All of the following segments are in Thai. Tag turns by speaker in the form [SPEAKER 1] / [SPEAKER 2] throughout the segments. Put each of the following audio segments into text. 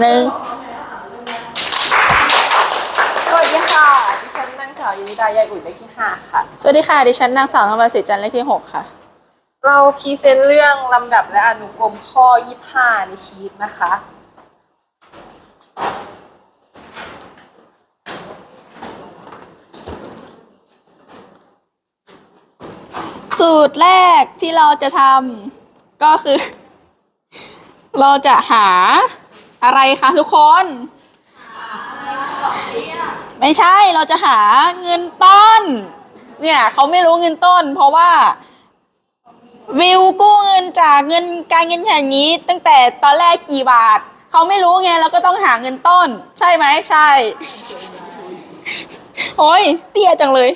[SPEAKER 1] หนึ่ง
[SPEAKER 2] สวัสดีค่ะ ดิฉันนางสาวยินิดายายอุ่ยเลขที่ห้าค่ะ
[SPEAKER 1] สวัสดีค่ะ ดิฉันนางสาวธรรมศิษย์จันทร์เลขที่หกค่ะ
[SPEAKER 2] เราพรีเซนต์เรื่องลำดับและอนุกรมข้อ 25 ในชีตนะคะ
[SPEAKER 1] สูตรแรกที่เราจะทำก็คือ เราจะหา อะไรคะทุกคน ไม่ใช่เราจะหาเงินต้น เนี่ยเขาไม่รู้เงินต้น เพราะว่า วิวกู้เงินจากเงินการเงินแห่งนี้ ตั้งแต่ตอนแรกกี่บาทเขาไม่รู้ไงเราก็ต้องหาเงินต้น ใช่ไหมใช่โอ้ยเตี้ยจังเลย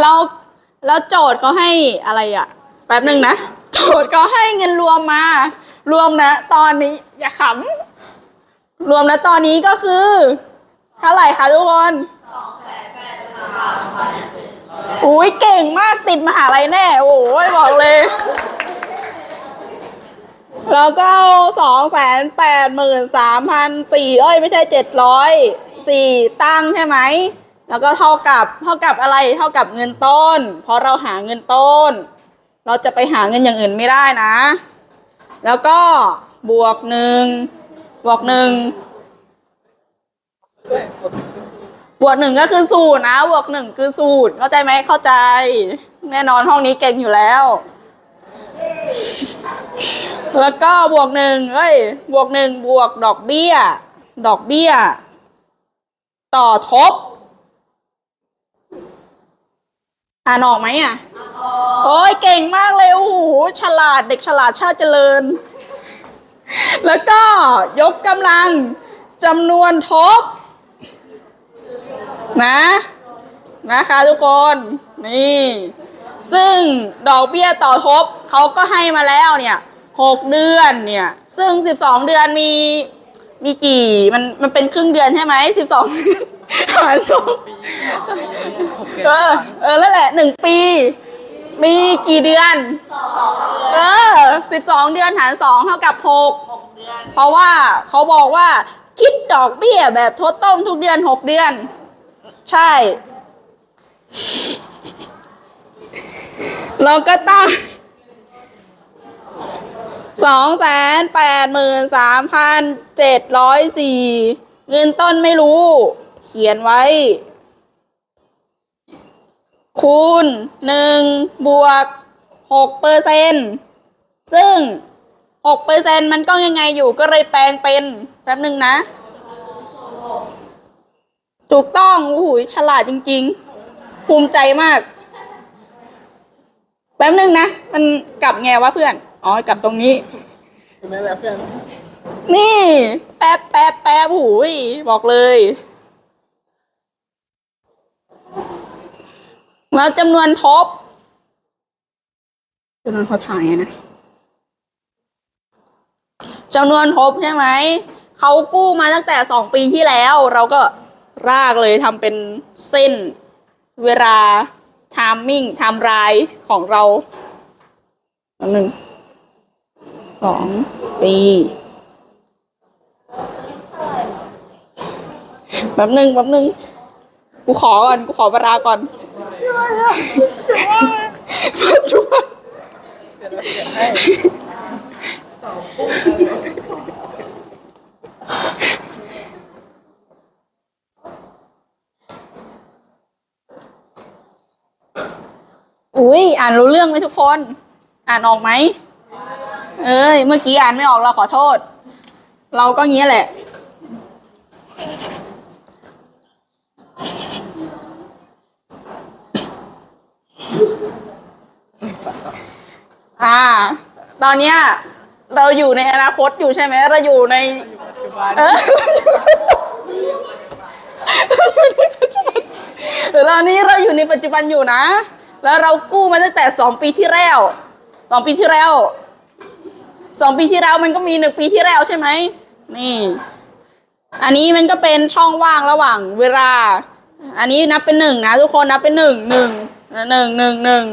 [SPEAKER 1] เราแล้วโจทย์เขาให้อะไรอะแป๊บหนึ่งนะ โจทย์เขาให้เงินรวมมา รวมนะ ตอนนี้ อย่าขำรวมนะตอนนี้ก็คือเท่าไหร่คะทุกคนอุ้ยเก่งมากติดมหาลัยแน่ โอ้ยบอกเลย แล้วก็สองแสนแปดหมื่นสามพันสี่เอ้ย ไม่ใช่เจ็ดร้อยสี่ตั้งใช่ไหม แล้วก็เท่ากับเท่ากับอะไรเท่ากับเงินต้น เพราะเราหาเงินต้น เราจะไปหาเงินอย่างอื่นไม่ได้นะ แล้วก็บวกหนึ่งบวกหนึ่งบวกหนึ่งก็คือสูตรนะบวกหนึ่งคือสูตรเข้าใจไหมเข้าใจ แน่นอนห้องนี้เก่งอยู่แล้ว แล้วก็บวกหนึ่งเอ้ยบวกหนึ่งบวกดอกเบี้ย ดอกเบี้ย ต่อทบ อ่านออกไหมอะโอ้ยเก่งมากเลยโอ้โหฉลาดเด็กฉลาดชาติเจริญ แล้วก็ยกกำลังจำนวนทบ นะ นะคะทุกคนนี่ ซึ่งดอกเบี้ยต่อทบเขาก็ให้มาแล้วเนี่ยหกเดือนเนี่ย ซึ่งสิบสองเดือนมีมีกี่มันมันเป็นครึ่งเดือนใช่ไหมสิบสอง หารสองเออเออแล้วแหละหนึ่งปี มีกี่เดือนเออสิบสองเดือนหารสองเท่ากับหกเพราะว่าเขาบอกว่า คิดดอกเบี้ยแบบทดต้นทุกเดือนหกเดือน ใช่ เราก็ต้องสองแสนแปดหมื่นสามพันเจ็ดร้อยสี่เงินต้นไม่รู้ ขียนไว้ คูณหนึ่งบวกหกเปอร์เซนซึ่งหกเปอร์เซนมันก็ยังไงอยู่ก็เลยแปลงเป็นแป๊บหนึ่งนะ ถูกต้องโอ้โหฉลาดจริง ๆ ภูมิใจมาก แป๊บนึงนะ มันกลับไงวะเพื่อน อ๋อ กลับตรงนี้
[SPEAKER 2] เป็นไหมล่ะเพื่อน
[SPEAKER 1] นี่ แป๊บแป๊บแป๊บหูยบอกเลย แล้วจำนวนทบจำนวนเขาถ่ายไงนะจำนวนทบใช่ไหม เขากู้มาตั้งแต่สองปีที่แล้ว เราก็รากเลยทำเป็นเส้นเวลาทามมิ่งไทม์ไลน์ของเราอันหนึ่งสองปีแป๊บหนึ่งแป๊บหนึ่งกูขอก่อน กูขอเวลาก่อน ปัจจุบันอุ้ยอ่านรู้เรื่องไหมทุกคน อ่านออกไหม เอ้ย เมื่อกี้อ่านไม่ออกเราขอโทษ เราก็งี้แหละ อ่า ตอนเนี้ยเราอยู่ในอนาคตอยู่ใช่ไหมเราอยู่ใน
[SPEAKER 2] ปัจจุบัน
[SPEAKER 1] เออตอนนี้เราอยู่ในปัจจุบันอยู่นะ แล้วเรากู้มาตั้งแต่สองปีที่แล้วสองปีที่แล้วสองปีที่แล้วมันก็มีหนึ่งปีที่แล้วใช่ไหมนี่ อันนี้มันก็เป็นช่องว่างระหว่างเวลา อันนี้นับเป็นหนึ่งนะทุกคนนับเป็นหนึ่งหนึ่งหนึ่งหนึ่งหนึ่ง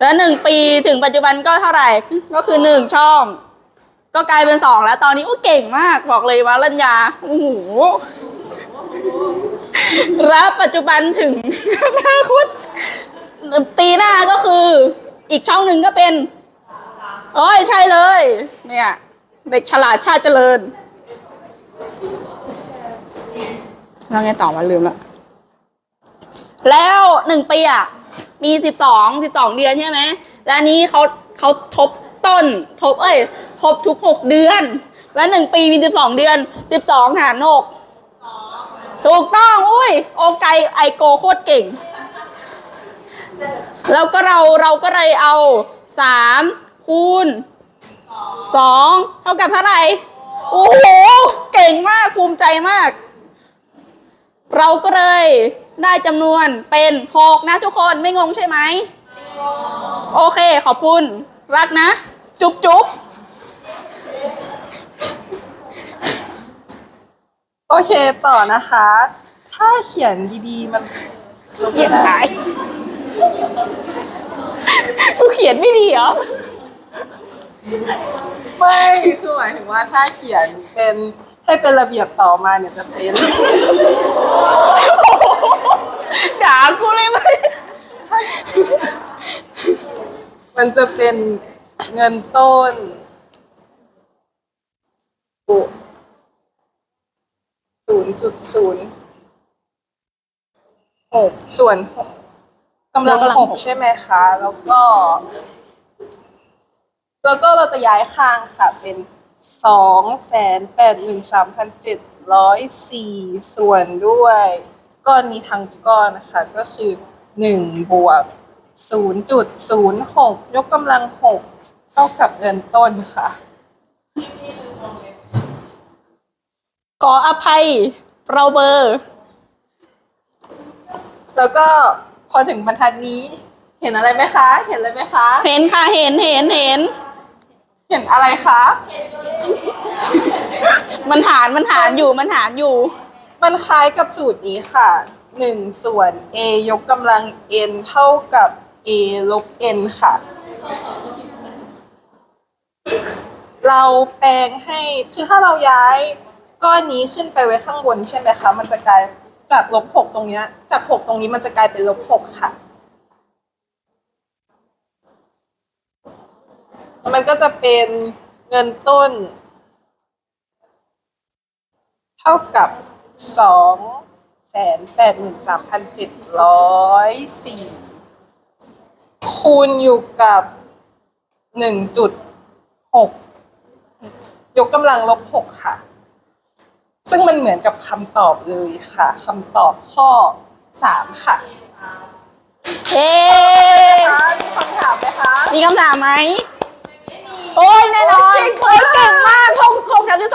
[SPEAKER 1] แล้วหนึ่งปีถึงปัจจุบันก็เท่าไหร่ก็คือหนึ่งช่อง ก็กลายเป็นสองแล้ว ตอนนี้อู้เก่งมากบอกเลยว่ารัญญาโอ้โหแล้วปัจจุบันถึงอนาคตปีหน้าก็คือ อีกช่องหนึ่งก็เป็นโอ้ยใช่เลย เนี่ย เด็กฉลาดชาติเจริญแล้วไงต่อมาลืมละแล้วหนึ่งปีอะ มีสิบสองสิบสองเดือนใช่ไหมแล้วนี้เขาเขาทบต้น ทบเอ้ยทบทุกหกเดือน แล้วหนึ่งปีมีสิบสองเดือนสิบสองหารหกถูกต้อง อุ้ยโอไกไอโกโคตรเก่ง แล้วก็เราเราก็เลยเอาสามคูณสองเท่ากับเท่าไหร่ โอ้โห เก่งมากภูมิใจมาก เราก็เลย ได้จำนวนเป็นหกนะทุกคนไม่งงใช่ไหมโอเคขอบคุณ รักนะ จุ๊บจุ๊บ
[SPEAKER 2] โอเคต่อนะคะ ถ้าเขียนดีๆ มัน
[SPEAKER 1] เขียนหายกูเขียนไม่ดีเหรอ
[SPEAKER 2] ไม่คือหมายถึงว่าถ้าเขียนเป็นให้เป็นระเบียบต่อมาเนี่ยจะเป็น
[SPEAKER 1] ด่ากูเลยไหม
[SPEAKER 2] มันจะเป็นเงินต้นศูนย์จุดศูนย์หกส่วนหกกำลังหกใช่ไหมคะ แล้วก็ แล้วก็เราจะย้ายข้างค่ะ เป็นสองแสนแปดหนึ่งสามพันเจ็ดร้อยสี่ส่วนด้วย ก้อนนี้ทั้งก้อนนะคะ ก็คือหนึ่งบวกศูนย์จุดศูนย์หกยกกำลังหกเท่ากับเงินต้นค่ะ
[SPEAKER 1] ขออภัย เราเบอร์
[SPEAKER 2] แล้วก็พอถึงบรรทัดนี้ เห็นอะไรไหมคะ เห็นอะไรไหมคะ
[SPEAKER 1] เห็นค่ะ เห็นเห็นเห็น
[SPEAKER 2] เห็นอะไรคะ
[SPEAKER 1] มันหารมันหารอยู่มันหารอยู่
[SPEAKER 2] มันคล้ายกับสูตรนี้ค่ะหนึ่งส่วน a ยกกำลัง n เท่ากับ a ลบ n ค่ะ เราแปลงให้คือถ้าเราย้ายก้อนนี้ขึ้นไปไว้ข้างบนใช่ไหมคะ มันจะกลายจากลบหกตรงนี้จากหกตรงนี้มันจะกลายเป็นลบหกค่ะ มันก็จะเป็นเงินต้น เท่ากับ สองแสนแปดหมื่นสามพันเจ็ดร้อยสี่คูณอยู่กับหนึ่งจุดหกยกกำลังลบหกค่ะ ซึ่งมันเหมือนกับคำตอบเลยค่ะคำตอบข้อสามค่ะ
[SPEAKER 1] เอ๊
[SPEAKER 2] คะมีคำถามไหมคะ
[SPEAKER 1] มีคำถามไหม โอ้ยแน่นอน
[SPEAKER 2] โอ้ยเก่ง
[SPEAKER 1] โอ้
[SPEAKER 2] มาก
[SPEAKER 1] ยเก่งมากคงคงแถวที่สอง